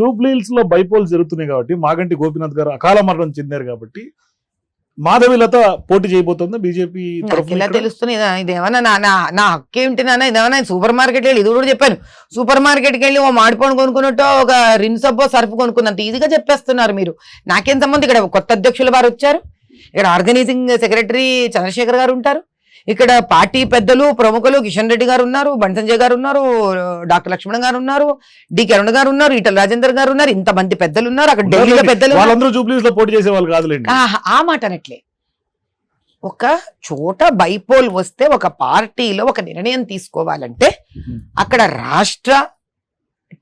జూబ్లీహిల్స్లో బైపోల్ జరుగుతున్నాయి కాబట్టి మాగంటి గోపీనాథ్ గారు అకాల మరణం చెందారు కాబట్టి మాధవిలత పోటీ చేయబోతుందా. బీజేపీ ఇలా తెలుస్తుంది. ఇదేమన్నా నా నా నా నాన్న ఇదేమన్నా సూపర్ మార్కెట్ వెళ్ళి ఇది కూడా చెప్పాను. సూపర్ మార్కెట్కి వెళ్ళి ఓ మాడిపోను కొనుక్కున్నట్టు ఒక రిన్ సబ్బో సర్ఫ్ కొనుక్కున్నంత ఈజీగా చెప్పేస్తున్నారు మీరు. నాకేం సంబంధం? ఇక్కడ కొత్త అధ్యక్షుల వారు వచ్చారు. ఇక్కడ ఆర్గనైజింగ్ సెక్రటరీ చంద్రశేఖర్ గారు ఉంటారు. ఇక్కడ పార్టీ పెద్దలు ప్రముఖులు కిషన్ రెడ్డి గారు ఉన్నారు బండి సంజయ్ గారు ఉన్నారు డాక్టర్ లక్ష్మణ్ గారు ఉన్నారు డి కిరణ్ గారు ఉన్నారు ఈటల రాజేందర్ గారు ఉన్నారు ఇంతమంది పెద్దలు ఉన్నారు అక్కడ ఢిల్లీలో పెద్దలు ఉన్నారు. వాళ్ళందరూ జూబ్లీస్లో పోటీ చేసే వాళ్ళు ఆహా, ఆ మాట అనట్లే. ఒక చోట బైపోల్ వస్తే ఒక పార్టీలో ఒక నిర్ణయం తీసుకోవాలంటే అక్కడ రాష్ట్ర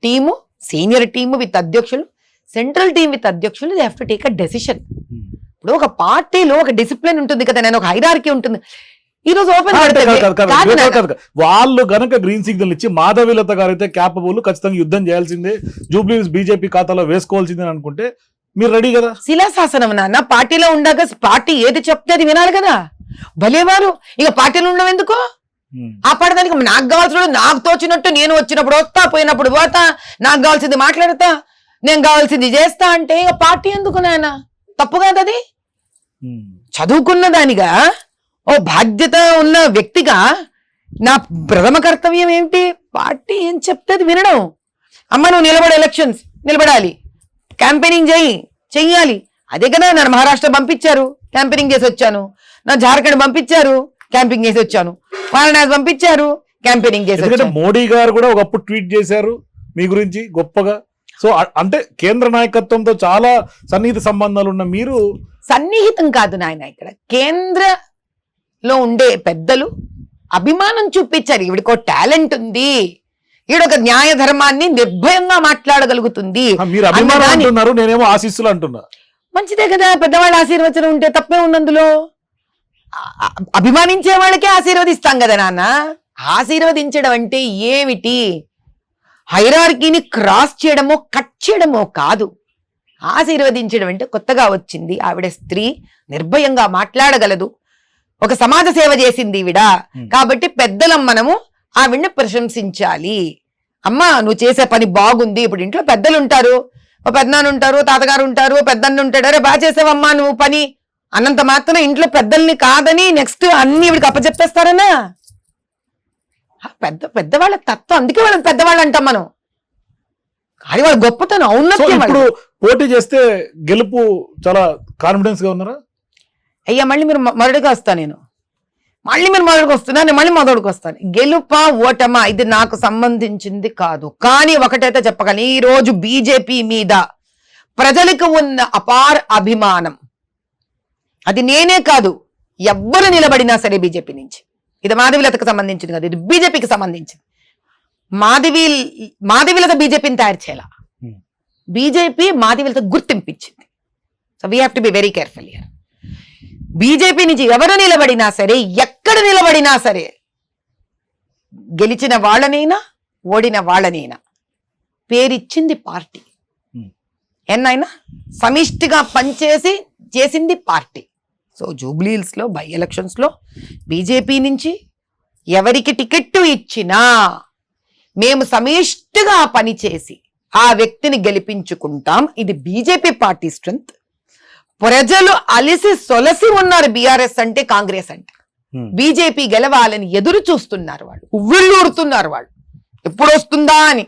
టీము సీనియర్ టీము విత్ అధ్యక్షులు సెంట్రల్ టీం విత్ అధ్యక్షులు they to take a decision ఇప్పుడు ఒక పార్టీలో ఒక డిసిప్లిన్ ఉంటుంది కదా నేను ఒక హైరార్కీ ఉంటుంది. ఈ రోజు ఓపెన్. వాళ్ళు గనక గ్రీన్ సిగ్నల్ ఇచ్చి మాధవిలత గారు అయితే క్యాపబుల్ ఖచ్చితంగా యుద్ధం చేయాల్సిందే జూబ్లీస్ బీజేపీ ఖాతాలో వేసుకోవాల్సిందే అని అనుకుంటే మీరు రెడీ కదా? శిలాశాసనం నాన్న. పార్టీలో ఉండగా పార్టీ ఏది చెప్తే అది వినాలి కదా. భలేవారు. ఇక పార్టీలో ఉండడం ఎందుకు? ఆ పడదానికి నాకు కావాల్సిన నాకు తోచినట్టు నేను వచ్చినప్పుడు వస్తా పోయినప్పుడు పోతా నాకు కావాల్సింది మాట్లాడతా నేను కావాల్సింది చేస్తా అంటే ఇక పార్టీ ఎందుకు నాయన తప్పు కాదు అది? చదువుకున్న దానిగా? ఓ బాధ్యత ఉన్న వ్యక్తిగా నా ప్రథమ కర్తవ్యం ఏమిటి? పార్టీ ఏం చెప్తే వినడం. అమ్మ నువ్వు నిలబడే ఎలక్షన్స్ నిలబడాలి. క్యాంపెయినింగ్ చేయి చెయ్యాలి. అదే కదా నన్ను మహారాష్ట్ర పంపించారు. క్యాంపెయినింగ్ చేసి వచ్చాను. నా జార్ఖండ్ పంపించారు. క్యాంపింగ్ చేసి వచ్చాను. వారణాసి పంపించారు. క్యాంపెయినింగ్ చేసి మోడీ గారు కూడా ఒకప్పుడు ట్వీట్ చేశారు మీ గురించి గొప్పగా. సో అంటే కేంద్ర నాయకత్వంతో చాలా సన్నిహిత సంబంధాలు ఉన్న మీరు సన్నిహితం కాదు నాయన ఇక్కడ. కేంద్రలో ఉండే పెద్దలు అభిమానం చూపించారు. ఈవిడికో టాలెంట్ ఉంది. ఈవిడొక న్యాయ ధర్మాన్ని నిర్భయంగా మాట్లాడగలుగుతుంది నేనేమో ఆశీస్సులు అంటున్నా. మంచిదే కదా పెద్దవాళ్ళ ఆశీర్వచనం ఉంటే తప్పే ఉన్నందులో. అభిమానించే వాళ్ళకే ఆశీర్వదిస్తాం కదా నాన్న. ఆశీర్వదించడం అంటే ఏమిటి? హైరార్కీని క్రాస్ చేయడమో కట్ చేయడమో కాదు. ఆశీర్వదించడం అంటే కొత్తగా వచ్చింది. ఆవిడ స్త్రీ నిర్భయంగా మాట్లాడగలదు. ఒక సమాజ సేవ చేసింది ఈవిడ. కాబట్టి పెద్దలం మనము ఆవిడ్ని ప్రశంసించాలి. అమ్మా నువ్వు చేసే పని బాగుంది. ఇప్పుడు ఇంట్లో పెద్దలు ఉంటారు ఓ పెద్దనాన్న ఉంటారు తాతగారు ఉంటారు పెద్దన్న ఉంటాడు అరే బాగా చేసావమ్మా నువ్వు పని. అన్నంత మాత్రం ఇంట్లో పెద్దల్ని కాదని నెక్స్ట్ అన్ని ఇవిడికి అప్పచెప్పేస్తారనా పెద్ద పెద్దవాళ్ళ తత్వం. అందుకే వాళ్ళని పెద్దవాళ్ళు అంటాం మనం. కానీ వాళ్ళ గొప్పతనం వాళ్ళది. పోటీ చేస్తే గెలుపు చాలా కాన్ఫిడెన్స్గా ఉన్నారా? అయ్యా మళ్ళీ మీరు మొ- మొదటిగా వస్తా నేను. మళ్ళీ మీరు మొదటికి వస్తున్నా నేను మళ్ళీ మొదటికి వస్తాను. గెలుపా ఓటమా? ఇది నాకు సంబంధించింది కాదు. కానీ ఒకటైతే చెప్పగలను. ఈ రోజు బీజేపీ మీద ప్రజలకు ఉన్న అపార అభిమానం. అది నేనే కాదు ఎవ్వరు నిలబడినా సరే బీజేపీ నుంచి. ఇది మాధవిలతకు సంబంధించింది కాదు ఇది బీజేపీకి సంబంధించింది. మాధవి మాధవిలత బీజేపీని తయారు చేయాల. BJP Madhavilatha గుర్తింపించింది so we have to be very careful here BJP నుంచి ఎవరు నిలబడినా సరే ఎక్కడ నిలబడినా సరే గెలిచిన వాళ్ళనైనా ఓడిన వాళ్ళనైనా పేరిచ్చింది పార్టీ. ఎన్నైనా సమిష్టిగా పనిచేసి చేసింది పార్టీ. సో జూబ్లీహిల్స్లో బై ఎలక్షన్స్లో బీజేపీ నుంచి ఎవరికి టికెట్ ఇచ్చినా మేము సమిష్టిగా పనిచేసి ఆ వ్యక్తిని గెలిపించుకుంటాం. ఇది బీజేపీ పార్టీ స్ట్రెంగ్త్. ప్రజలు అలిసి సొలసి ఉన్నారు బీఆర్ఎస్ అంటే కాంగ్రెస్ అంటే. బీజేపీ గెలవాలని ఎదురు చూస్తున్నారు వాళ్ళు. ఉవ్విళ్ళూరుతున్నారు వాళ్ళు. ఎప్పుడు వస్తుందా అని.